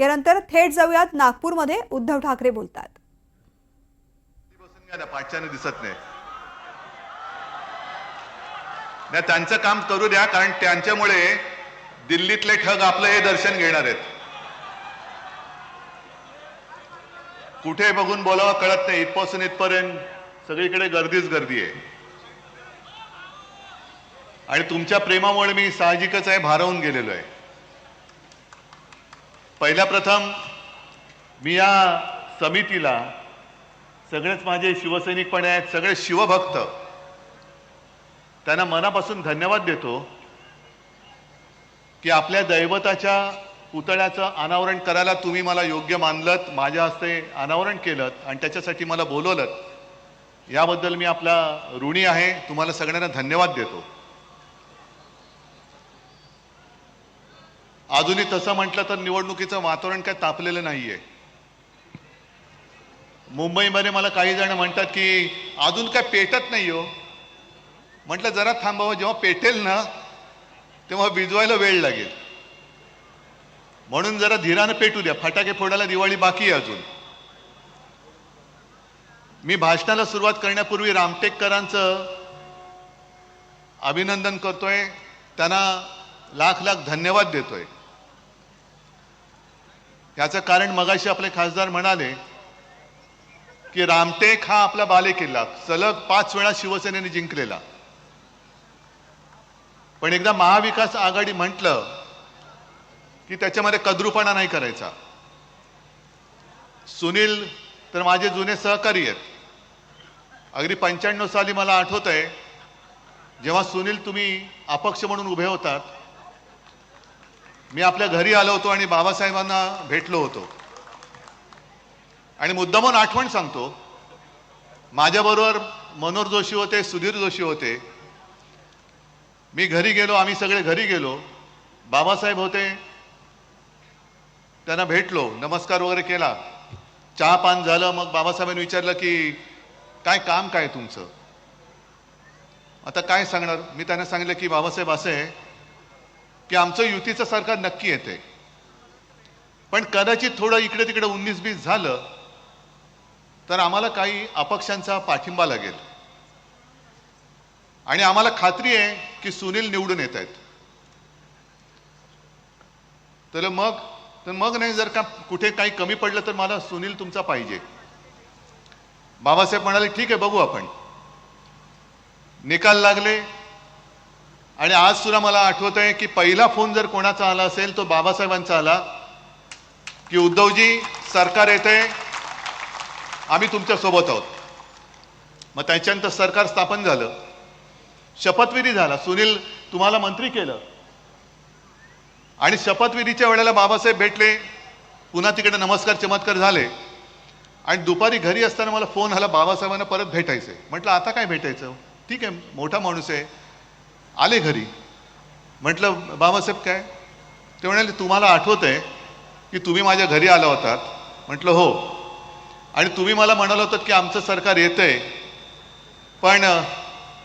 यानंतर थेट जाऊयात नागपूरमध्ये. उद्धव ठाकरे बोलतात. दिसत नाही. नाही त्यांचं काम करू द्या कारण त्यांच्यामुळे दिल्लीतले ठग आपलं हे दर्शन घेणार आहेत. कुठे बघून बोलावं कळत नाही इथपासून इथपर्यंत. सगळीकडे गर्दीच गर्दी आहे. आणि तुमच्या प्रेमामुळे मी साहजिकच आहे भारावून गेलेलो आहे. पहिल्या प्रथम मी या समितीला सगळेच माझे शिवसैनिक पण आहेत सगळे शिवभक्त. त्यांना मनापासून धन्यवाद देतो की आपल्या दैवताच्या पुतळ्याचं अनावरण करायला तुम्ही मला योग्य मानलत माझ्या हस्ते अनावरण केलं आणि त्याच्यासाठी मला बोलवलं याबद्दल मी आपला ऋणी आहे. तुम्हाला सगळ्यांना धन्यवाद देतो. अजूनही तसं म्हटलं तर निवडणुकीचं वातावरण काय तापलेलं नाहीये. मुंबईमध्ये मला काही जण म्हणतात की अजून काय पेटत नाही हो. म्हटलं जरा थांबावं हो, जेव्हा पेटेल ना तेव्हा विजवायला वेळ लागेल. म्हणून जरा धीरानं पेटू द्या. फटाके फोडायला दिवाळी बाकी आहे अजून. मी भाषणाला सुरुवात करण्यापूर्वी रामटेककरांचं अभिनंदन करतोय. त्यांना लाख लाख धन्यवाद देतोय. याचं कारण मगाशी आपले खासदार म्हणाले की रामटेक हा आपला बालेकिल्ला. सलग पाच वेळा शिवसेनेने जिंकलेला. पण एकदा महाविकास आघाडी म्हटलं की त्याच्यामध्ये कद्रूपणा नाही करायचा. सुनील तर माझे जुने सहकारी आहेत. अगदी पंच्याण्णव साली मला आठवत आहे जेव्हा सुनील तुम्ही अपक्ष म्हणून उभे होतात मी आपल्या घरी आलो होतो आणि बाबासाहेबांना भेटलो होतो. आणि मुद्दामून आठवण सांगतो माझ्याबरोबर मनोहर जोशी होते सुधीर जोशी होते. मी घरी गेलो आम्ही सगळे घरी गेलो. बाबासाहेब होते त्यांना भेटलो नमस्कार वगैरे केला. चहा पान झालं मग बाबासाहेबांनी विचारलं की काय काम काय तुमचं? आता काय सांगणार? मी त्यांना सांगितलं की बाबासाहेब असं आहे की आमचं युतीचं सरकार नक्की येते पण कदाचित थोडं इकडे तिकडे उन्नीस बीस झालं तर आम्हाला काही अपक्षांचा पाठिंबा लागेल. आणि आम्हाला खात्री आहे की सुनील निवडून येत आहेत. तर मग तर मग नाही जर का कुठे काही कमी पडलं तर मला सुनील तुमचा पाहिजे. बाबासाहेब म्हणाले ठीक आहे बघू आपण. निकाल लागले आणि आज सुद्धा मला आठवत आहे की पहिला फोन जर कोणाचा आला असेल तो बाबासाहेबांचा आला की उद्धवजी सरकार येते आम्ही तुमच्यासोबत आहोत. मग त्याच्यानंतर सरकार स्थापन झालं. शपथविधी झाला. सुनील तुम्हाला मंत्री केलं. आणि शपथविधीच्या वेळेला बाबासाहेब भेटले. पुन्हा तिकडे नमस्कार चमत्कार झाले. आणि दुपारी घरी असताना मला फोन आला बाबासाहेबांना परत भेटायचंय. म्हटलं आता काय भेटायचं? ठीक आहे मोठा माणूस आहे. आले घरी. म्हटलं बाबासाहेब काय? ते म्हणाले तुम्हाला आठवत आहे की तुम्ही माझ्या घरी आला होतात म्हटलं हो. आणि तुम्ही मला म्हणाल होतात की आमचं सरकार येतं आहे पण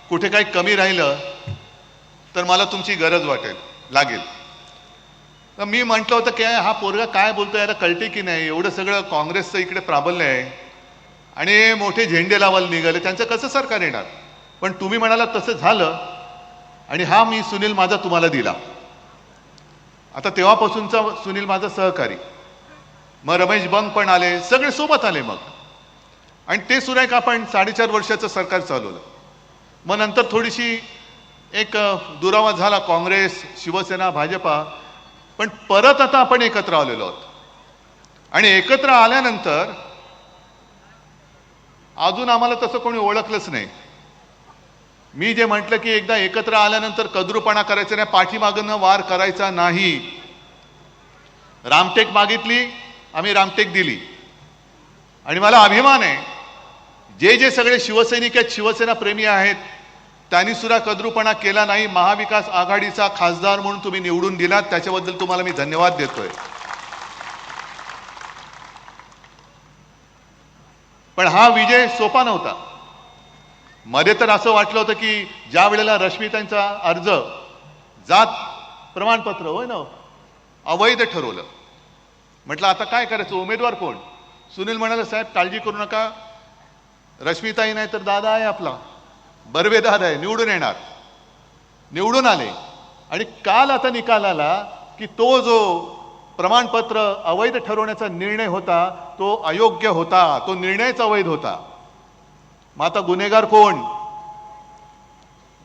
कुठे काही कमी राहिलं तर मला तुमची गरज वाटेल लागेल. तर मी म्हटलं होतं की हा पोरगा काय बोलतो याला कळते की नाही? एवढं सगळं काँग्रेसचं इकडे प्राबल्य आहे. आणि मोठे झेंडे लावायला निघाले. त्यांचं कसं सरकार येणार? पण तुम्ही म्हणाला तसं झालं. आणि हा मी सुनील माझा तुम्हाला दिला. आता तेव्हापासूनचा सुनील माझा सहकारी. मग रमेश बंग पण आले सगळे सोबत आले मग. आणि ते सुद्धा एक आपण साडेचार वर्षाचं सरकार चालवलं. मग नंतर थोडीशी एक दुरावा झाला काँग्रेस शिवसेना भाजपा. पण परत आता आपण एकत्र आलेलो आहोत. आणि एकत्र आल्यानंतर अजून आम्हाला तसं कोणी ओळखलंच नाही. मी जे म्हटलं की एकदा एकत्र आल्यानंतर कद्रूपणा करायचा नाही पाठीमागनं वार करायचा नाही. रामटेक मागितली आम्ही रामटेक दिली. आणि मला अभिमान आहे जे जे सगळे शिवसैनिक आहेत शिवसेना प्रेमी आहेत त्यांनी सुद्धा कद्रूपणा केला नाही. महाविकास आघाडीचा खासदार म्हणून तुम्ही निवडून दिलात त्याच्याबद्दल तुम्हाला मी धन्यवाद देतोय. पण हा विजय सोपा नव्हता. मध्ये तर असं वाटलं होतं की ज्या वेळेला रश्मितांचा अर्ज जात प्रमाणपत्र होय ना अवैध ठरवलं. म्हटलं आता काय करायचं? उमेदवार कोण? सुनील म्हणाले साहेब काळजी करू नका. रश्मिताई नाही तर दादा आहे आपला. बर्वे दादा आहे निवडून येणार. निवडून आले. आणि काल आता निकाल आला की तो जो प्रमाणपत्र अवैध ठरवण्याचा निर्णय होता तो अयोग्य होता. तो निर्णयच अवैध होता. मग आता गुन्हेगार कोण?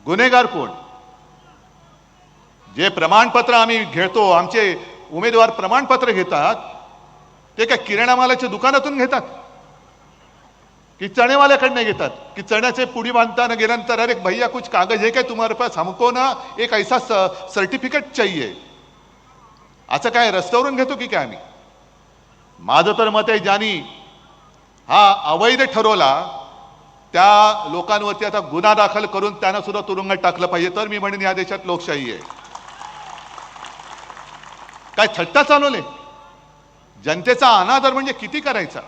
गुन्हेगार कोण? जे प्रमाणपत्र आम्ही घेतो आमचे उमेदवार प्रमाणपत्र घेतात ते काय किराणा मालाच्या दुकानातून घेतात? कि चणेवाल्याकडनं घेतात? की चण्याचे पुडी बांधताना गेल्यानंतर अरे भैया कुछ कागज है काय तुम्हारे पास? हमको ना एक ऐसा सर्टिफिकेट चाहिए. असं काय रस्त्यावरून घेतो की काय आम्ही? माझं तर मत आहे ज्यांनी हा अवैध ठरवला त्या लोकांवरती आता गुन्हा दाखल करून त्यांना सुद्धा तुरुंगात टाकलं पाहिजे. तर मी म्हणेन या देशात लोकशाही आहे. काय थट्टा चालवले? जनतेचा अनादर म्हणजे किती करायचा?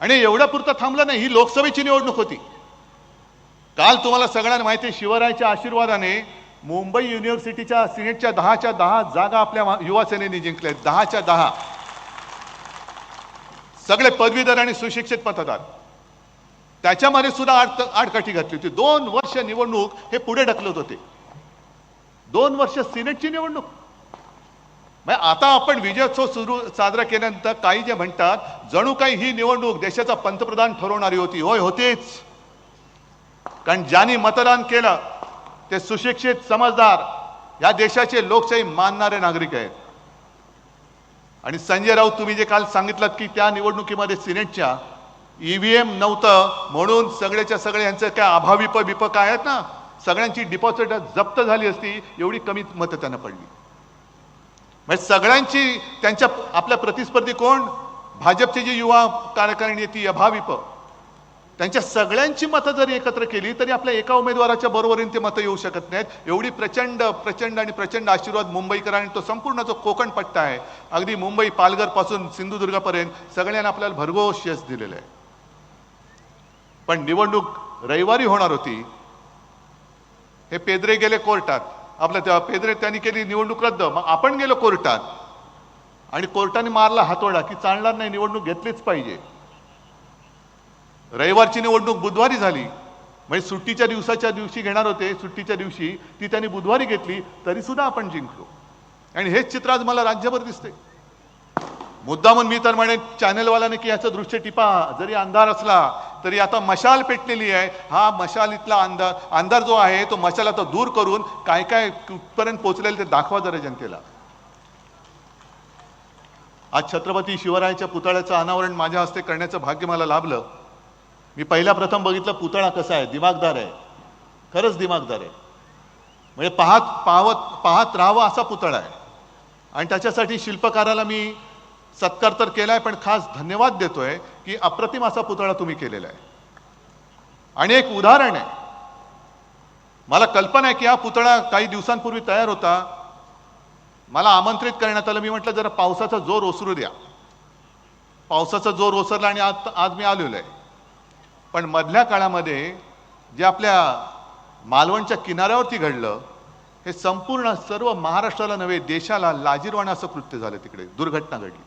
आणि एवढ्या पुरतं थांबलं नाही ही लोकसभेची निवडणूक होती. काल तुम्हाला सगळ्यांना माहिती आहे शिवरायाच्या आशीर्वादाने मुंबई युनिव्हर्सिटीच्या सिनेटच्या दहाच्या दहा जागा आपल्या युवा सेनेने जिंकल्या आहेत. दहाच्या दहा. सगळे पदवीधर आणि सुशिक्षित मतदार. त्याच्यामध्ये सुद्धा आड आडकाठी घातली होती. दोन वर्ष निवडणूक हे पुढे ढकलत होते. दोन वर्ष सिनेटची निवडणूक. म्हणजे आता आपण विजयोत्सव सुरू साजरा केल्यानंतर काही जे म्हणतात जणू काही ही निवडणूक देशाचा पंतप्रधान ठरवणारी होती. होय होतीच. कारण ज्यांनी मतदान केलं ते सुशिक्षित समजदार या देशाचे लोकशाही मानणारे नागरिक आहेत. आणि संजय राऊत तुम्ही जे काल सांगितलं की त्या निवडणुकीमध्ये सिनेटच्या ईव्हीएम नव्हतं म्हणून सगळ्याच्या सगळे यांचं काय अभाविप बिप काय आहेत ना सगळ्यांची डिपॉझिट जप्त झाली असती एवढी कमी मतं त्यांना पडली. म्हणजे सगळ्यांची त्यांच्या आपल्या प्रतिस्पर्धी कोण? भाजपची जी युवा कार्यकारिणी ती अभाविप त्यांच्या सगळ्यांची मतं जरी एकत्र केली तरी आपल्या एका उमेदवाराच्या बरोबरीने ते मतं येऊ शकत नाहीत. एवढी प्रचंड प्रचंड आणि प्रचंड आशीर्वाद मुंबईकरांनी आणि तो संपूर्ण जो कोकण पट्टा आहे अगदी मुंबई पालघरपासून सिंधुदुर्गापर्यंत सगळ्यांना आपल्याला भरघोस यश दिलेलं आहे. पण निवडणूक रविवारी होणार होती. हे पेदरे गेले कोर्टात. आपलं त्या पेदरे त्यांनी केली निवडणूक रद्द. मग आपण गेलो कोर्टात. आणि कोर्टाने मारला हातोडा की चालणार नाही निवडणूक घेतलीच पाहिजे. रविवारची निवडणूक बुधवारी झाली. म्हणजे सुट्टीच्या दिवसाच्या दिवशी घेणार होते. सुट्टीच्या दिवशी ती त्यांनी बुधवारी घेतली तरी सुद्धा आपण जिंकलो. आणि हेच चित्र आज मला राज्यभर दिसते मुद्दामून मी तर म्हणेन चॅनलवाल्याने की याचं दृश्य टिपा. जरी अंधार असला तरी आता मशाल पेटलेली आहे. हा मशालीतला अंधार अंधार जो आहे तो मशाल आता दूर करून काय काय कुठपर्यंत पोहोचलेलं ते दाखवा जरा जनतेला. आज छत्रपती शिवरायाच्या पुतळ्याचं अनावरण माझ्या हस्ते करण्याचं भाग्य मला लाभलं. मी पहिल्या प्रथम बघितलं पुतळा कसा आहे दिमागदार आहे. खरंच दिमागदार आहे. म्हणजे पाहत पाहत पाहत राहावं असा पुतळा आहे. आणि त्याच्यासाठी शिल्पकाराला मी सत्कार तर केलाय पण खास धन्यवाद देतोय की अप्रतिम असा पुतळा तुम्ही केलेला आहे. आणि एक उदाहरण आहे. मला कल्पना आहे की हा पुतळा काही दिवसांपूर्वी तयार होता. मला आमंत्रित करण्यात आलं. मी म्हटलं जरा पावसाचा जोर ओसरू द्या. पावसाचा जोर ओसरला आणि आज आज मी आलेलो आहे. पण मधल्या काळामध्ये जे आपल्या मालवणच्या किनाऱ्यावरती घडलं हे संपूर्ण सर्व महाराष्ट्राला नव्हे देशाला लाजीरवाणं असं कृत्य झालं तिकडे. दुर्घटना घडली.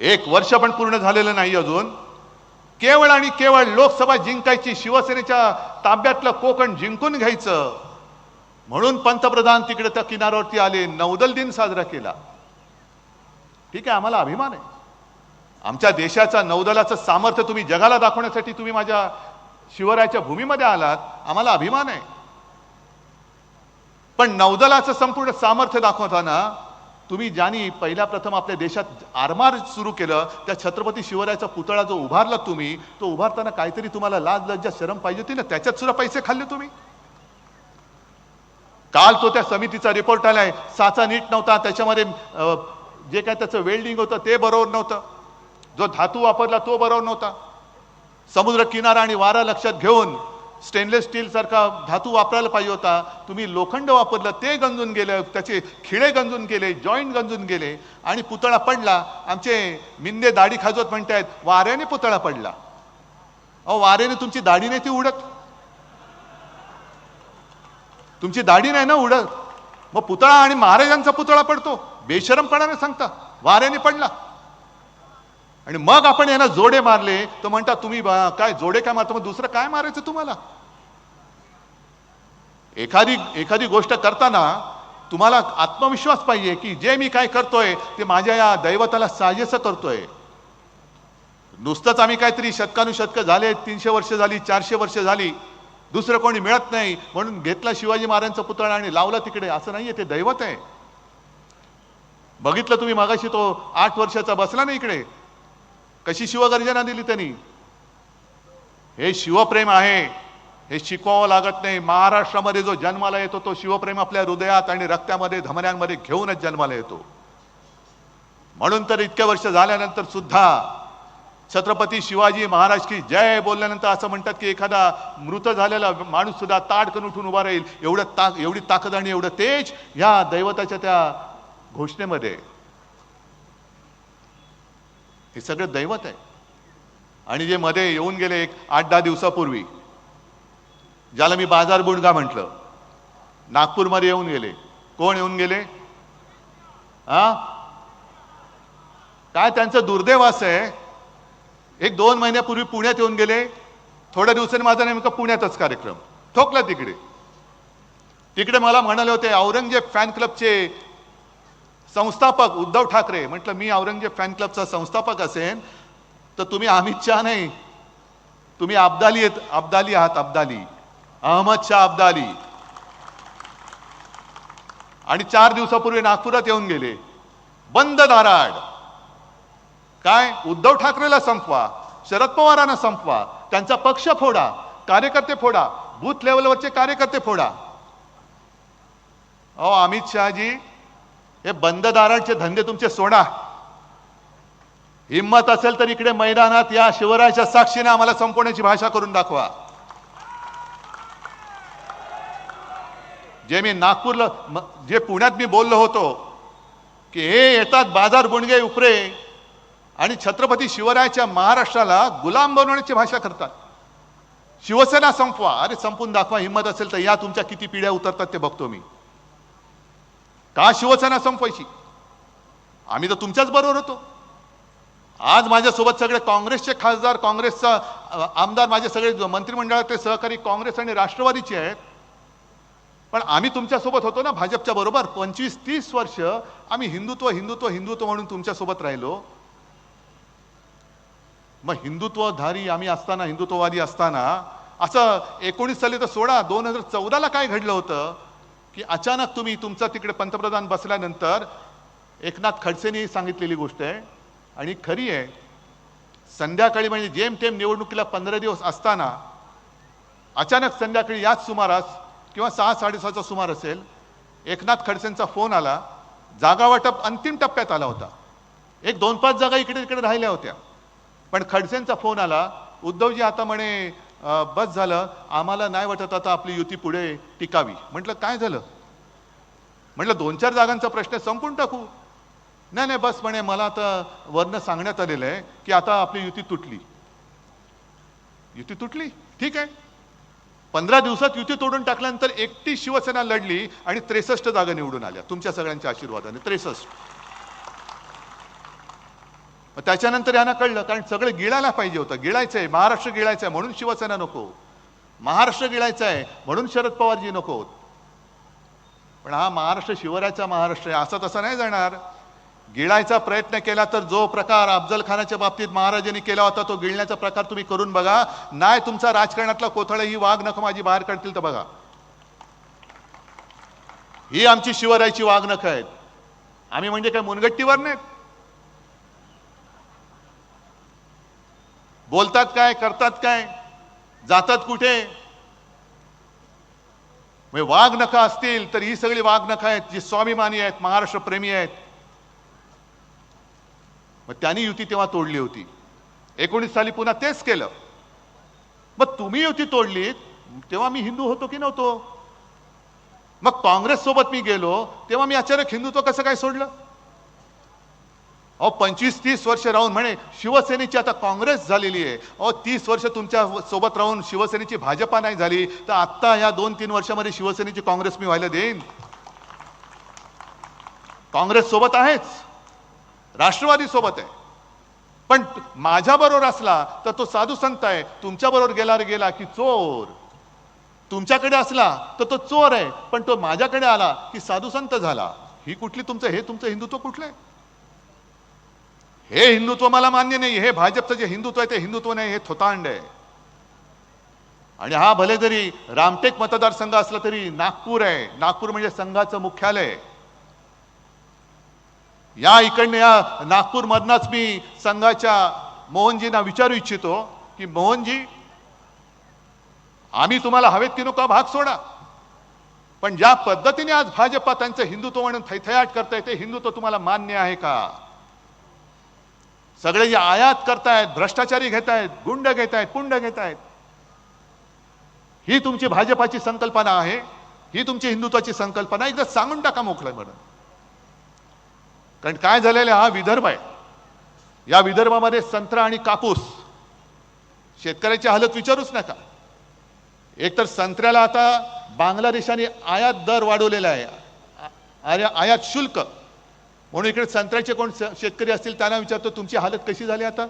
एक वर्ष पण पूर्ण झालेलं नाही अजून. केवळ आणि केवळ लोकसभा जिंकायची शिवसेनेच्या ताब्यातलं कोकण जिंकून घ्यायचं. म्हणून पंतप्रधान तिकडे त्या किनाऱ्यावरती आले नौदल दिन साजरा केला. ठीक आहे आम्हाला अभिमान आहे. आमच्या देशाचा नौदलाचं सामर्थ्य तुम्ही जगाला दाखवण्यासाठी तुम्ही माझ्या शिवरायाच्या भूमीमध्ये आलात आम्हाला अभिमान आहे. पण नौदलाचं संपूर्ण सामर्थ्य दाखवताना तुम्ही ज्यांनी पहिल्या प्रथम आपल्या देशात आरमार सुरू केलं त्या छत्रपती शिवरायाचा पुतळा जो उभारला तुम्ही तो उभारताना काहीतरी तुम्हाला लाज लज्जा शरम पाहिजे होती ना? त्याच्यात सुद्धा पैसे खाल्ले तुम्ही? काल तो त्या समितीचा रिपोर्ट आलाय. साचा नीट नव्हता. त्याच्यामध्ये जे काय त्याचं वेल्डिंग होतं ते बरोबर नव्हतं. जो धातू वापरला तो बरोबर नव्हता. समुद्र किनारा आणि वारा लक्षात घेऊन स्टेनलेस स्टीलसारखा धातू वापरायला पाहिजे होता. तुम्ही लोखंड वापरलं ते गंजून गेलं त्याचे खिळे गंजून गेले जॉईंट गंजून गेले आणि पुतळा पडला. आमचे मिंदे दाढी खाजवत म्हणतायत वाऱ्याने पुतळा पडला. अहो वाऱ्याने तुमची दाढी नाही ती उडत. तुमची दाढी नाही ना उडत. मग पुतळा आणि महाराजांचा पुतळा पडतो. बेशरमपणाने सांगता वाऱ्याने पडला. आणि मग आपण यांना जोडे मारले तर म्हणता तुम्ही बा- काय जोडे काय मारता? मग दुसरं काय मारायचं तुम्हाला? एखादी एखादी गोष्ट करताना तुम्हाला आत्मविश्वास पाहिजे की जे मी काय करतोय ते माझ्या या दैवताला साजेसं करतोय. नुसतंच आम्ही काहीतरी शतकानुशतक झाले तीनशे वर्ष झाली चारशे वर्ष झाली दुसरं कोणी मिळत नाही म्हणून घेतला शिवाजी महाराजांचा पुतळा आणि लावला तिकडे. असं नाहीये ते दैवत आहे. बघितलं तुम्ही मागाशी तो आठ वर्षाचा बसला ना इकडे. कशी शिवगर्जना दिली त्यांनी? हे शिवप्रेम आहे. हे शिकवावं लागत नाही. महाराष्ट्रामध्ये जो जन्माला येतो तो शिवप्रेम आपल्या हृदयात आणि रक्तामध्ये धमन्यांमध्ये घेऊनच जन्माला येतो. म्हणून तर इतक्या वर्ष झाल्यानंतर सुद्धा छत्रपती शिवाजी महाराज की जय बोलल्यानंतर असं म्हणतात की एखादा मृत झालेला माणूस सुद्धा ताडकन उठून उभा राहील. एवढं ताक एवढी ताकद आणि एवढं तेज या दैवताच्या त्या घोषणेमध्ये. हे सगळं दैवत आहे. आणि जे मध्ये येऊन गेले एक आठ दहा दिवसापूर्वी ज्याला मी बाजार बुंडगा म्हटलं नागपूरमध्ये येऊन गेले. कोण येऊन गेले? हा काय त्यांचं दुर्दैव आहे? एक दोन महिन्यापूर्वी पुण्यात येऊन गेले. थोड्या दिवसांनी माझा नेमका पुण्यातच कार्यक्रम. ठोकला तिकडे. तिकडे मला म्हणाले होते औरंगजेब फॅन क्लबचे संस्थापक उद्धव ठाकरे म्हटलं मी औरंगजेब फॅन क्लबचा संस्थापक असेन तर तुम्ही अमित शहा नाही. तुम्ही अब्दाली आहेत अब्दाली आहात अब्दाली. अहमद शाह अब्दाली. आणि चार दिवसापूर्वी नागपुरात येऊन गेले. बंद दाराड काय? उद्धव ठाकरेला संपवा शरद पवारांना संपवा त्यांचा पक्ष फोडा कार्यकर्ते फोडा बूथ लेवलवरचे कार्यकर्ते फोडा. अहो अमित शहाजी हे बंद दारांचे धंदे तुमचे सोडा. हिंमत असेल तर इकडे मैदानात या शिवरायाच्या साक्षीने आम्हाला संपवण्याची भाषा करून दाखवा. जे मी नागपूरला जे पुण्यात मी बोललो होतो की हे येतात बाजार बुणगे उपरे आणि छत्रपती शिवरायाच्या महाराष्ट्राला गुलाम बनवण्याची भाषा करतात. शिवसेना संपवा. अरे संपून दाखवा हिंमत असेल तर या तुमच्या किती पिढ्या उतरतात ते बघतो मी. का शिवसेना संपवायची आम्ही तर तुमच्याच बरोबर होतो. आज माझ्यासोबत सगळे काँग्रेसचे खासदार काँग्रेसचा आमदार माझे सगळे मंत्रिमंडळातले सहकारी काँग्रेस आणि राष्ट्रवादीचे आहेत. पण आम्ही तुमच्यासोबत होतो ना भाजपच्या बरोबर. पंचवीस तीस वर्ष आम्ही हिंदुत्व हिंदुत्व हिंदुत्व म्हणून तुमच्यासोबत राहिलो. मग हिंदुत्वधारी आम्ही असताना हिंदुत्ववादी असताना असं एकोणीस साली तर सोळा दोन हजार चौदाला काय घडलं होतं? की अचानक तुम्ही तुमचा तिकडे पंतप्रधान बसल्यानंतर एकनाथ खडसेंनी सांगितलेली गोष्ट आहे. आणि खरी आहे संध्याकाळी म्हणजे जेमतेम निवडणुकीला पंधरा दिवस असताना अचानक संध्याकाळी याच सुमारास किंवा सहा साडेसहाचा सुमार असेल एकनाथ खडसेंचा फोन आला. जागा वाटप अंतिम टप्प्यात आला होता. एक दोन पाच जागा इकडे तिकडे राहिल्या होत्या. पण खडसेंचा फोन आला उद्धवजी आता म्हणे बस झालं. आम्हाला नाही वाटत आता आपली युती पुढे टिकावी. म्हटलं काय झालं? म्हटलं दोन चार जागांचा प्रश्न संपून टाकू. नाही नाही बस म्हणे मला आता वरनं सांगण्यात आलेलं आहे की आता आपली युती तुटली. युती तुटली? ठीक आहे. पंधरा दिवसात युती तोडून टाकल्यानंतर एकटी शिवसेना लढली आणि त्रेसष्ट जागा निवडून आल्या. तुमच्या सगळ्यांच्या आशीर्वादाने. त्रेसष्ट. त्याच्यानंतर यांना कळलं कारण सगळं गिळायला पाहिजे होतं. गिळायचं आहे महाराष्ट्र गिळायचं आहे म्हणून शिवसेना नको. महाराष्ट्र गिळायचं आहे म्हणून शरद पवारजी नको. पण हा महाराष्ट्र शिवरायाचा महाराष्ट्र आहे असा तसा नाही जाणार. गिळायचा प्रयत्न केला तर जो प्रकार अफजल खानाच्या बाबतीत महाराजांनी केला होता तो गिळण्याचा प्रकार तुम्ही करून बघा. नाही तुमचा राजकारणातला कोथळा ही वाघ नख माझी बाहेर काढतील तर बघा. ही आमची शिवरायाची वाघ नख आहेत. आम्ही म्हणजे काय मुनगट्टीवर नाहीत बोलतात काय करतात काय जातात कुठे? म्हणजे वाघ नखा असतील तर ही सगळी वाघ नखा आहेत जी स्वाभिमानी आहेत महाराष्ट्र प्रेमी आहेत. मग त्यांनी युती तेव्हा तोडली होती. एकोणीस साली पुन्हा तेच केलं. मग तुम्ही युती तोडली तेव्हा मी हिंदू होतो की नव्हतो? मग काँग्रेस सोबत मी गेलो तेव्हा मी अचानक हिंदुत्व कसं काय सोडलं? अहो पंचवीस तीस वर्ष राहून म्हणे शिवसेनेची आता काँग्रेस झालेली आहे. अहो तीस वर्ष तुमच्यासोबत राहून शिवसेनेची भाजपा नाही झाली तर आत्ता ह्या दोन तीन वर्षामध्ये शिवसेनेची काँग्रेस मी व्हायला देईन. काँग्रेस सोबत आहेच. राष्ट्रवादी सोबत आहे. पण माझ्याबरोबर असला तर तो साधू संत आहे. तुमच्या बरोबर गेला रे गेला की चोर. तुमच्याकडे असला तर तो चोर आहे. पण तो माझ्याकडे आला की साधू संत झाला. ही कुठली तुमचं हे तुमचं हिंदुत्व कुठलं आहे? हे हिंदुत्व मला मान्य नाही हे भाजपचं जे हिंदुत्व आहे ते हिंदुत्व नाही हे थोतांड आहे. आणि हा भले जरी रामटेक मतदारसंघ असला तरी नागपूर आहे. नागपूर म्हणजे संघाचं मुख्यालय. या इकडनं या नागपूर मधनच मी संघाच्या मोहनजींना विचारू इच्छितो की मोहनजी आम्ही तुम्हाला हवेत की नको भाग सोडा. पण ज्या पद्धतीने आज भाजपा त्यांचं हिंदुत्व म्हणून थैथयाट करताय ते हिंदुत्व तुम्हाला मान्य आहे का? सगळे जे आयात करतायत भ्रष्टाचारी घेतायत गुंड घेतायत पुंड घेतायत. ही तुमची भाजपाची संकल्पना आहे ही तुमची हिंदुत्वाची संकल्पना एकदा सांगून टाका मोकळं म्हणून कारण काय झालेलं आहे, हा विदर्भ आहे. या विदर्भामध्ये संत्रा आणि कापूस शेतकऱ्याची हालत विचारूच नका. एकतर संत्र्याला आता बांगलादेशाने आयात दर वाढवलेला आहे. आयात शुल्क. म्हणून इकडे संत्र्याचे कोण शेतकरी असतील त्यांना विचारतो तुमची हालत कशी झाली आता?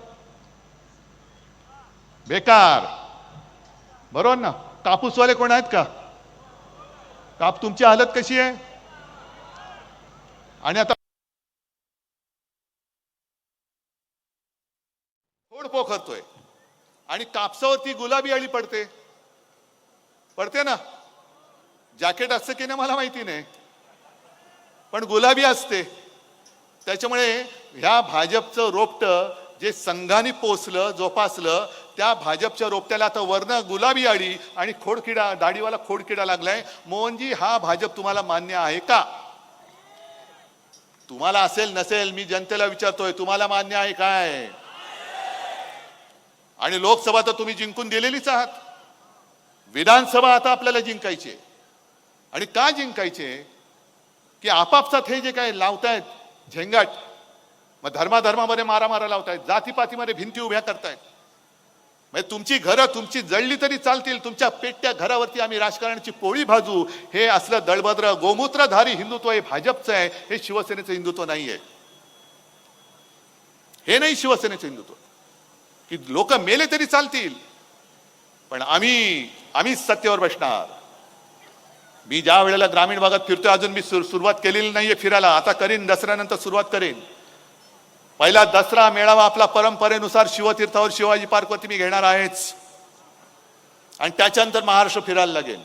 बेकार. बरोबर ना? कापूसवाले कोण आहेत का? काप तुमची हालत कशी आहे? आणि आता फोड पोखरतोय. आणि कापसावरती गुलाबी अळी पडते. पडते ना? जॅकेट असतं की नाही मला माहिती नाही. पण गुलाबी असते. त्याच्यामुळे ह्या भाजपचं रोपटं जे संघाने पोचलं जोपासलं त्या भाजपच्या रोपट्याला आता वर्ण गुलाबी आडी आणि खोडकिडा दाढीवाला खोडकिडा लागलाय. मोहनजी हा भाजप तुम्हाला मान्य आहे का? तुम्हाला असेल नसेल मी जनतेला विचारतोय तुम्हाला मान्य आहे काय आणि लोकसभा तर तुम्ही जिंकून दिलेलीच आहात. विधानसभा आता आपल्याला जिंकायची आहे. आणि का जिंकायचे की आपापसात हे जे काय लावतायत झेंगाट. मग धर्माधर्मामध्ये मारामारा लावतायत जातीपातीमध्ये भिंती उभ्या करतायत. म्हणजे तुमची घरं तुमची जळली तरी चालतील तुमच्या पेटत्या घरावरती आम्ही राजकारणाची पोळी भाजू. हे असलं दळभद्र गोमूत्रधारी हिंदुत्व हे भाजपचं आहे हे शिवसेनेचं हिंदुत्व नाही आहे हे नाही शिवसेनेचं हिंदुत्व. की लोक मेले तरी चालतील. पण आम्ही आम्हीच सत्तेवर बसणार. मी ज्या वेळेला ग्रामीण भागात फिरतोय अजून मी सुर- सुरुवात केलेली नाहीये फिरायला. आता करीन दसऱ्यानंतर सुरुवात करेन. पहिला दसरा मेळावा आपला परंपरेनुसार शिवतीर्थावर शिवाजी पार्कवरती मी घेणार आहेच. आणि त्याच्यानंतर महाराष्ट्र फिरायला लागेल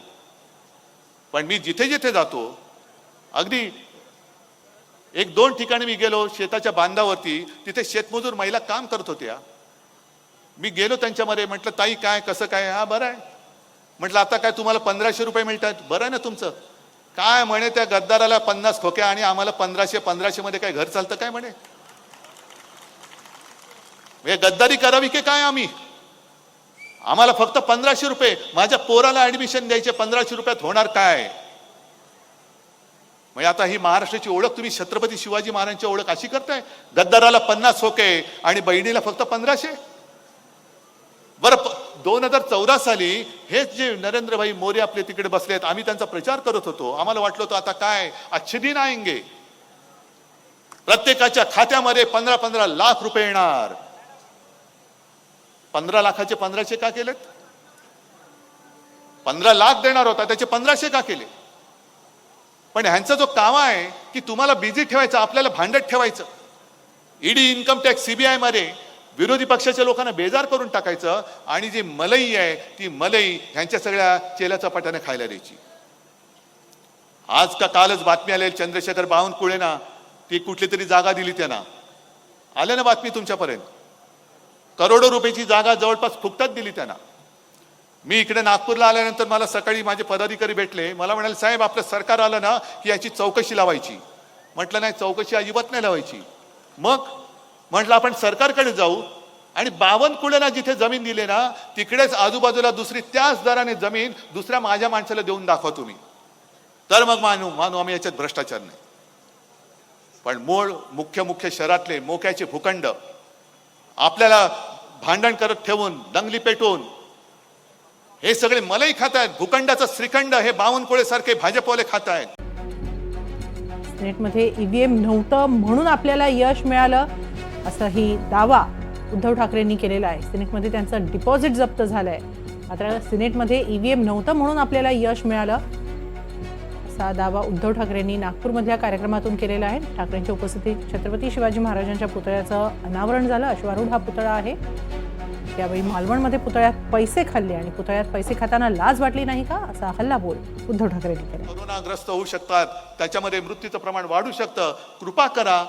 पण मी जिथे जिथे जातो अगदी एक दोन ठिकाणी मी गेलो शेताच्या बांधावरती तिथे शेतमजूर महिला काम करत होत्या. मी गेलो त्यांच्यामध्ये म्हटलं ताई काय कसं काय? हा बरं आहे. म्हटलं आता काय तुम्हाला पंधराशे रुपये मिळतात? बरं आहे ना तुमचं. काय? म्हणे त्या गद्दाराला पन्नास खोक्या आणि आम्हाला पंधराशे पंधराशे मध्ये काय घर चालतं काय म्हणे? हे गद्दारी करावी की काय आम्ही? आम्हाला फक्त पंधराशे रुपये. माझ्या पोराला ऍडमिशन द्यायचे पंधराशे रुपयात होणार काय? म्हणजे आता ही महाराष्ट्राची ओळख तुम्ही छत्रपती शिवाजी महाराजांची ओळख अशी करताय? गद्दाराला पन्नास खोके आणि बहिणीला फक्त पंधराशे? बरं दोन हजार चौदा साली हेच जे नरेंद्रभाई मोरे आपले तिकडे बसले आहेत आम्ही त्यांचा प्रचार करत होतो. आम्हाला वाटलं होतं आता काय? अच्छे दिन आएंगे. प्रत्येकाच्या खात्यामध्ये पंधरा पंधरा लाख रुपये येणार. पंधरा लाखाचे पंधराशे का केलेत? पंधरा लाख देणार होता त्याचे पंधराशे का केले? पण ह्यांचा जो काम आहे की तुम्हाला बिझी ठेवायचं आपल्याला भांडत ठेवायचं. ईडी इन्कम टॅक्स सीबीआयमध्ये विरोधी पक्षाच्या लोकांना बेजार करून टाकायचं आणि जी मलई आहे ती मलई ह्यांच्या सगळ्या चेल्या चपाट्याने खायला द्यायची. आज का कालच बातमी आलेली चंद्रशेखर बावनकुळेना ती कुठली तरी जागा दिली त्यांना. आल्या ना बातमी तुमच्यापर्यंत? करोडो रुपयाची जागा जवळपास फुकटात दिली त्यांना. मी इकडे नागपूरला आल्यानंतर मला सकाळी माझे पदाधिकारी भेटले. मला म्हणाले साहेब आपलं सरकार आलं ना की याची चौकशी लावायची. म्हटलं नाही चौकशी अजिबात नाही लावायची. मग? म्हटलं आपण सरकारकडे जाऊ आणि बावनकुळेला जिथे जमीन दिली ना तिकडेच आजूबाजूला दुसरी त्याच दराने जमीन दुसऱ्या माझ्या माणसाला देऊन दाखवा तुम्ही. तर मग मानू मानू आम्ही याच्यात भ्रष्टाचार नाही. पण मूळ मुख्य मुख्य शहरातले मोक्याचे भूखंड आपल्याला भांडण करत ठेवून दंगली पेटवून हे सगळे मलई खात आहेत भूखंडाचं श्रीखंड हे बावनकुळे सारखे भाजपवाले खात आहेत सिनेटमध्ये ईव्हीएम नव्हतं म्हणून आपल्याला यश मिळालं. असाही दावा उद्धव ठाकरेंनी केलेला आहे. सिनेटमध्ये त्यांचं डिपॉझिट जप्त झालं आहे मात्र सिनेटमध्ये ई व्ही एम नव्हतं म्हणून आपल्याला यश मिळालं. असा दावा उद्धव ठाकरेंनी नागपूरमधल्या कार्यक्रमातून केलेला आहे. ठाकरेंच्या उपस्थितीत छत्रपती शिवाजी महाराजांच्या पुतळ्याचं अनावरण झालं. अश्वारूढ हा पुतळा आहे. त्यावेळी मालवणमध्ये पुतळ्यात पैसे खाल्ले आणि पुतळ्यात पैसे खाताना लाज वाटली नाही का? असा हल्लाबोल उद्धव ठाकरेंनी केला. कोरोनाग्रस्त होऊ शकतात. त्याच्यामध्ये मृत्यूचं प्रमाण वाढू शकतं. कृपा करा.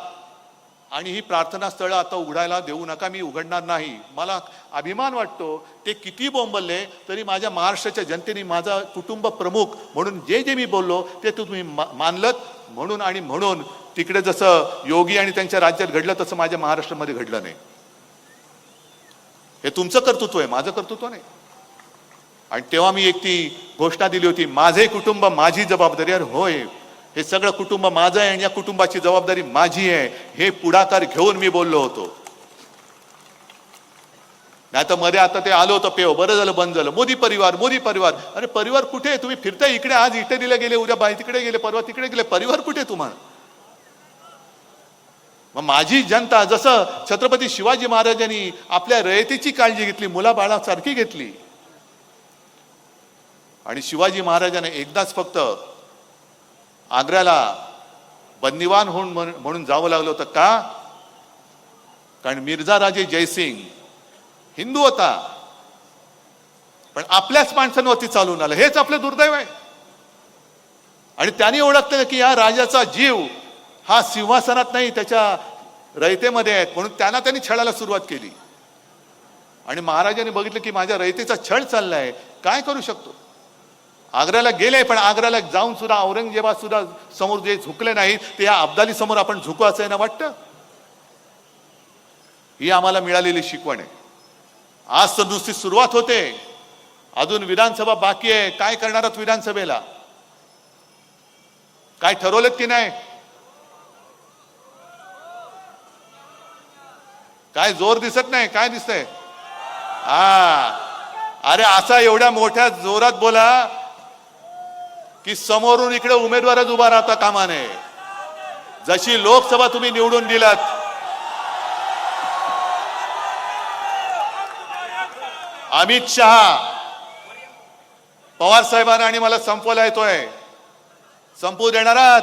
आणि ही प्रार्थना स्थळं आता उघडायला देऊ नका मी उघडणार नाही. मला अभिमान वाटतो ते किती बोंबलले तरी माझ्या महाराष्ट्राच्या जनतेने माझा कुटुंब प्रमुख म्हणून जे जे मी बोललो ते तुम्ही मा- मानलत म्हणून आणि म्हणून. तिकडे जसं योगी आणि त्यांच्या राज्यात घडलं तसं माझ्या महाराष्ट्रामध्ये घडलं नाही. हे तुमचं कर्तृत्व आहे माझं कर्तृत्व नाही. आणि तेव्हा मी एक ती घोषणा दिली होती माझे कुटुंब माझी जबाबदारी अरे होय हे सगळं कुटुंब माझं आहे आणि या कुटुंबाची जबाबदारी माझी आहे. हे पुढाकार घेऊन मी बोललो होतो. नाही तर मध्ये आता ते आलो होतं पेव. बरं झालं बंद झालं. मोदी परिवार मोदी परिवार. अरे परिवार कुठे आहे? तुम्ही फिरता इकडे. आज इथे दिले गेले उद्या बाई तिकडे गेले परवा तिकडे गेले. परिवार कुठे तुम्हाला? मग माझी जनता जसं छत्रपती शिवाजी महाराजांनी आपल्या रयतेची काळजी घेतली मुलाबाळासारखी घेतली. आणि शिवाजी महाराजांना एकदाच फक्त आग्र्याला बंदिवान होऊन म्हणून जावं लागलं होतं का? कारण मिर्झा राजे जयसिंग हिंदू होता. पण आपल्याच माणसांवरती चालून आलं. हेच आपलं दुर्दैव आहे. आणि त्यांनी ओळखलं की या राजाचा जीव हा सिंहासनात नाही त्याच्या रयतेमध्ये आहे म्हणून त्यांना त्यांनी छळायला सुरुवात केली. आणि महाराजांनी बघितलं की माझ्या रयतेचा छळ चाललाय. काय करू शकतो? आग्र्याला गेले पण आग्र्याला जाऊन सुद्धा औरंगजेबा सुद्धा समोर जे झुकले नाहीत ते या अब्दाली समोर आपण झुकू असं ना वाटतं? ही आम्हाला मिळालेली शिकवण आहे. आज तर नुसती सुरुवात होते. अजून विधानसभा बाकी आहे. काय करणार विधानसभेला? काय ठरवलेत की नाही? काय जोर दिसत नाही? काय दिसतंय? हा. अरे असा एवढ्या मोठ्या जोरात बोला. की समोरून इकडे उमेदवारच उभा राहता कामा नये. जशी लोकसभा तुम्ही निवडून दिलात अमित शहा पवार साहेबांना आणि मला संपवला येतोय. संपवू देणार आहात?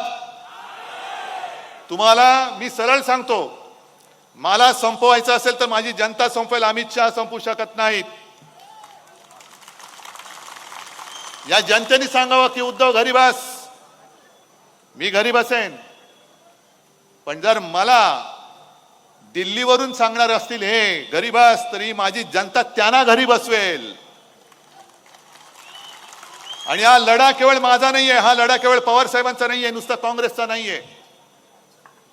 तुम्हाला मी सरळ सांगतो मला संपवायचं असेल तर माझी जनता संपवेल अमित शहा संपू शकत नाहीत. या जनतेने सांगावं की उद्धव घरी बस. मी घरी बसेन. पण जर मला दिल्लीवरून सांगणार असतील हे घरी बस तरी माझी जनता त्यांना घरी बसवेल. आणि हा लढा केवळ माझा नाहीये हा लढा केवळ पवार साहेबांचा नाहीये नुसता काँग्रेसचा नाहीये.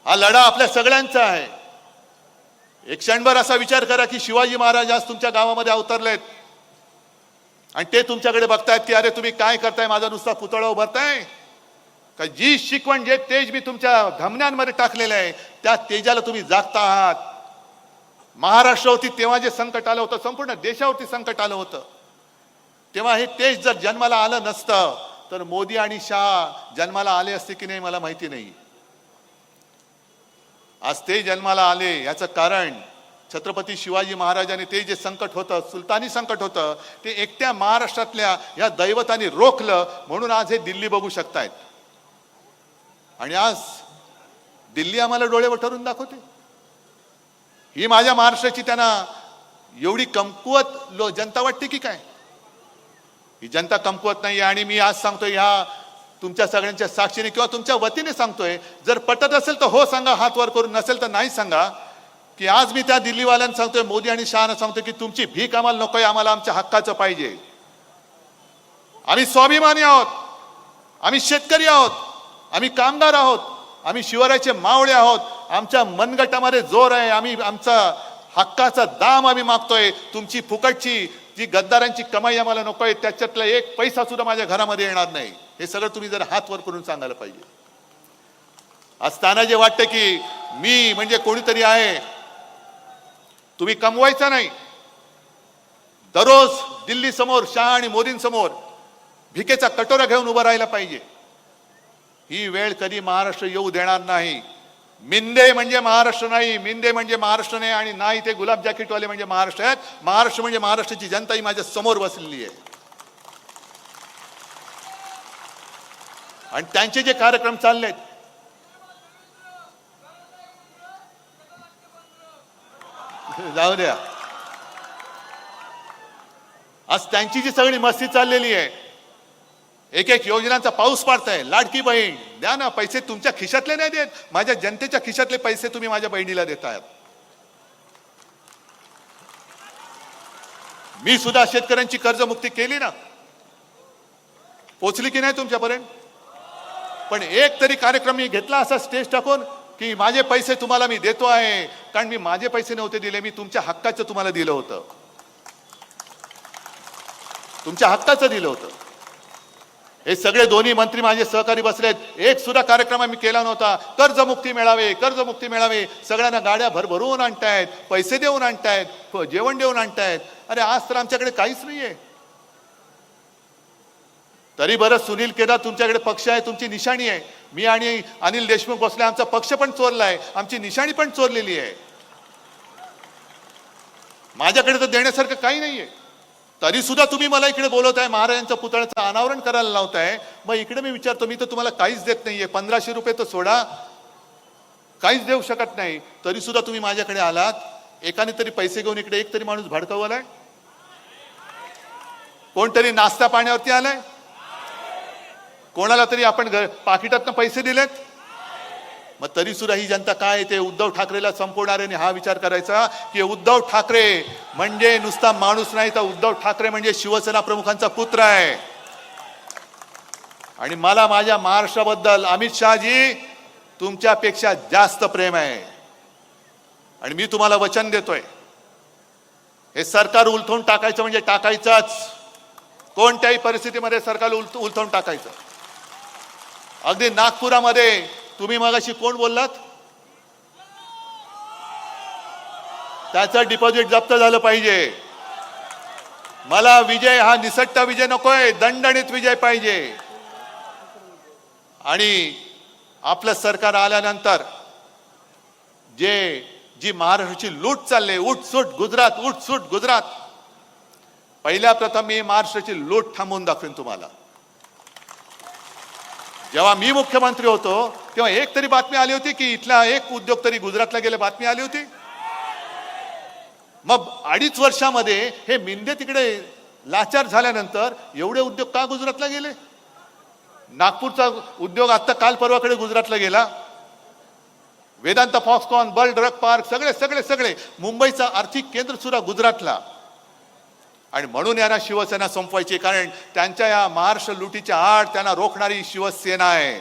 हा लढा आपल्या सगळ्यांचा आहे. एक क्षणभर असा विचार करा की शिवाजी महाराज आज तुमच्या गावामध्ये अवतरलेत. आणि ते तुमच्याकडे बघतायत की अरे तुम्ही काय करताय? माझा नुसता पुतळा उभारताय का जी शिकवण जे तेज मी तुमच्या धमन्यांमध्ये टाकलेलं आहे त्या तेजाला तुम्ही जागता आहात. महाराष्ट्रावरती तेव्हा जे संकट आलं होतं संपूर्ण देशावरती संकट आलं होतं. तेव्हा हे तेज जर जन्माला आलं नसतं तर मोदी आणि शाह जन्माला आले असते की नाही मला माहिती नाही. आज ते जन्माला आले याचं कारण छत्रपती शिवाजी महाराजांनी ते जे संकट होतं सुलतानी संकट होतं ते एकट्या महाराष्ट्रातल्या या दैवतानी रोखलं म्हणून आज हे दिल्ली बघू शकतायत. आणि आज दिल्ली आम्हाला डोळे वठरून दाखवते. ही माझ्या महाराष्ट्राची त्यांना एवढी कमकुवत लो जनता वाटते की काय? ही जनता कमकुवत नाही आणि मी आज सांगतोय ह्या तुमच्या सगळ्यांच्या साक्षीने किंवा तुमच्या वतीने सांगतोय जर पटत असेल तर हो सांगा हात वर करून नसेल तर नाही सांगा. की आज मी त्या दिल्लीवाल्यांना सांगतोय मोदी आणि शहाना सांगतोय की तुमची भीक आम्हाला नकोय आम्हाला आमच्या हक्काचं पाहिजे. आम्ही स्वाभिमानी आहोत आम्ही शेतकरी आहोत आम्ही कामगार आहोत आम्ही शिवरायाचे मावळे आहोत आमच्या मनगटामध्ये जोर आहे आम्ही आमचा हक्काचा दाम आम्ही मागतोय तुमची फुकटची जी गद्दारांची कमाई आम्हाला नकोय त्याच्यातला एक पैसा सुद्धा माझ्या घरामध्ये येणार नाही. हे सगळं तुम्ही जर हात वर करून सांगायला पाहिजे. असताना जे वाटतं की मी म्हणजे कोणीतरी आहे तुम्ही कमवायचा नाही. दररोज दिल्ली समोर आणि मोदींसमोर भिकेचा कटोरा घेऊन उभं राहायला पाहिजे. ही वेळ कधी महाराष्ट्र येऊ देणार नाही. मिंदे म्हणजे महाराष्ट्र नाही मिंदे म्हणजे महाराष्ट्र नाही आणि नाही ते गुलाब जॅकेटवाले म्हणजे महाराष्ट्र आहेत. महाराष्ट्र म्हणजे महाराष्ट्राची जनता ही माझ्यासमोर बसलेली आहे. आणि त्यांचे जे कार्यक्रम चालले आहेत जाऊ द्या. आज त्यांची जी सगळी मस्ती चाललेली आहे एक एक योजनांचा पाऊस पाडताय लाडकी बहीण द्या ना पैसे तुमच्या खिशातले नाही देत माझ्या जनतेच्या खिशातले पैसे तुम्ही माझ्या बहिणीला देतायत मी सुद्धा शेतकऱ्यांची कर्जमुक्ती केली ना. पोचली की नाही तुमच्यापर्यंत? पण एक तरी कार्यक्रम मी घेतला असा स्टेज टाकून की माझे पैसे तुम्हाला मी देतो आहे कारण मी माझे पैसे नव्हते दिले मी तुमच्या हक्काचं तुम्हाला दिलं होतं. तुमच्या हक्काचं दिलं होतं. हे सगळे दोन्ही मंत्री माझे सहकारी बसलेत एक सुद्धा कार्यक्रम आम्ही केला नव्हता. कर्जमुक्ती मिळावे कर्जमुक्ती मिळावे. सगळ्यांना गाड्या भरभरून आणतायत पैसे देऊन आणतायत जेवण देऊन आणतायत. अरे आज तर आमच्याकडे काहीच नाही आहे तरी बरं सुनील केदार तुमच्याकडे पक्ष आहे तुमची निशाणी आहे. मी आणि अनिल देशमुख बसले आमचा पक्ष पण चोरलाय आमची निशाणी पण चोरलेली आहे. माझ्याकडे तर देण्यासारखं काही नाहीये. तरी सुद्धा तुम्ही मला इकडे बोलवत आहे महाराजांच्या पुतळ्याचं अनावरण करायला लावताय. मग इकडे मी विचारतो मी तर तुम्हाला काहीच देत नाहीये. पंधराशे रुपये तर सोडा. काहीच देऊ शकत नाही. तरी सुद्धा तुम्ही माझ्याकडे आलात. एकाने तरी पैसे घेऊन इकडे एक तरी माणूस भडकवलाय. कोणतरी नाश्ता पाण्यावरती आलाय. कोणाला तरी आपण पाकिटातनं पैसे दिलेत? मग तरी सुद्धा ही जनता काय ते उद्धव ठाकरेला संपवणाऱ्याने हा विचार करायचा की उद्धव ठाकरे म्हणजे नुसता माणूस नाही तर उद्धव ठाकरे म्हणजे शिवसेना प्रमुखांचा पुत्र आहे. आणि मला माझ्या महाराष्ट्राबद्दल अमित शहाजी तुमच्यापेक्षा जास्त प्रेम आहे. आणि मी तुम्हाला वचन देतोय. हे सरकार उलथवून टाकायचं म्हणजे टाकायचंच. कोणत्याही परिस्थितीमध्ये सरकार उलथ उलथवून टाकायचं. अगदी नागपुरामध्ये. तुम्ही मगाशी कोण बोललात? त्याचं डिपॉझिट जप्त झालं पाहिजे. मला विजय हा निसट्टा विजय नकोय दंडणीत विजय पाहिजे. आणि आपलं सरकार आल्यानंतर जे जी महाराष्ट्राची लूट चालली उठसूट गुजरात उठसूट गुजरात. पहिल्या प्रथम मी महाराष्ट्राची लूट थांबवून दाखवेन तुम्हाला. जेव्हा मी मुख्यमंत्री होतो तेव्हा एक तरी बातमी आली होती की इथला एक उद्योग तरी गुजरातला गेले बातमी आली होती. मग अडीच वर्षामध्ये हे मिंदे तिकडे लाचार झाल्यानंतर एवढे उद्योग का गुजरातला गेले? नागपूरचा उद्योग आत्ता काल परवाकडे गुजरातला गेला. Vedanta Foxconn bulk drug park सगळे सगळे सगळे मुंबईचं आर्थिक केंद्र सुद्धा गुजरातला. आणि म्हणून यांना शिवसेना संपवायची कारण त्यांच्या या महाराष्ट्र लुटीच्या आड त्यांना रोखणारी शिवसेना आहे.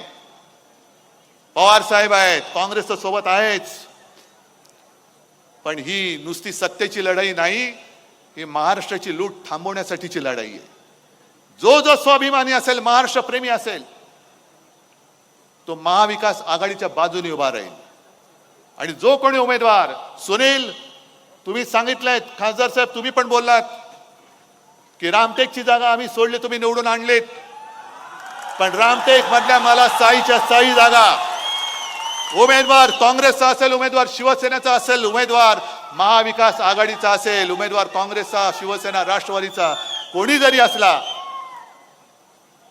पवार साहेब आहेत तर सोबत आहेच. पण ही नुसती सत्तेची लढाई नाही ही महाराष्ट्राची लूट थांबवण्यासाठीची लढाई आहे. जो जो स्वाभिमानी असेल महाराष्ट्र प्रेमी असेल तो महाविकास आघाडीच्या बाजूने उभा राहील. आणि जो कोणी उमेदवार सुनील तुम्ही सांगितलंय खासदार साहेब तुम्ही पण बोललात. की रामटेकची जागा आम्ही सोडली तुम्ही निवडून आणलीत. पण रामटेक मधल्या मला साईच्या साई जागा. उमेदवार काँग्रेसचा असेल उमेदवार शिवसेनेचा असेल उमेदवार महाविकास आघाडीचा असेल उमेदवार काँग्रेसचा शिवसेना राष्ट्रवादीचा कोणी जरी असला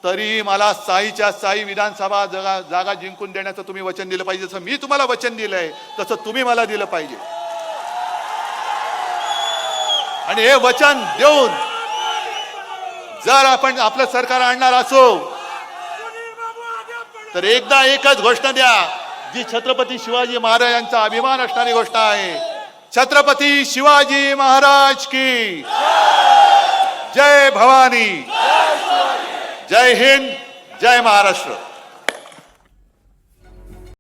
तरी मला साईच्या साई विधानसभा जागा जागा जिंकून देण्याचं तुम्ही वचन दिलं पाहिजे. जसं मी तुम्हाला वचन दिलंय तसं तुम्ही मला दिलं पाहिजे. आणि हे वचन देऊन जर आपण आपलं सरकार आणणार असो तर एकदा एकच घोषणा द्या जी छत्रपती शिवाजी महाराजांचा अभिमान असणारी गोष्ट आहे. छत्रपती शिवाजी महाराज की जय भवानी जय हिंद जय महाराष्ट्र.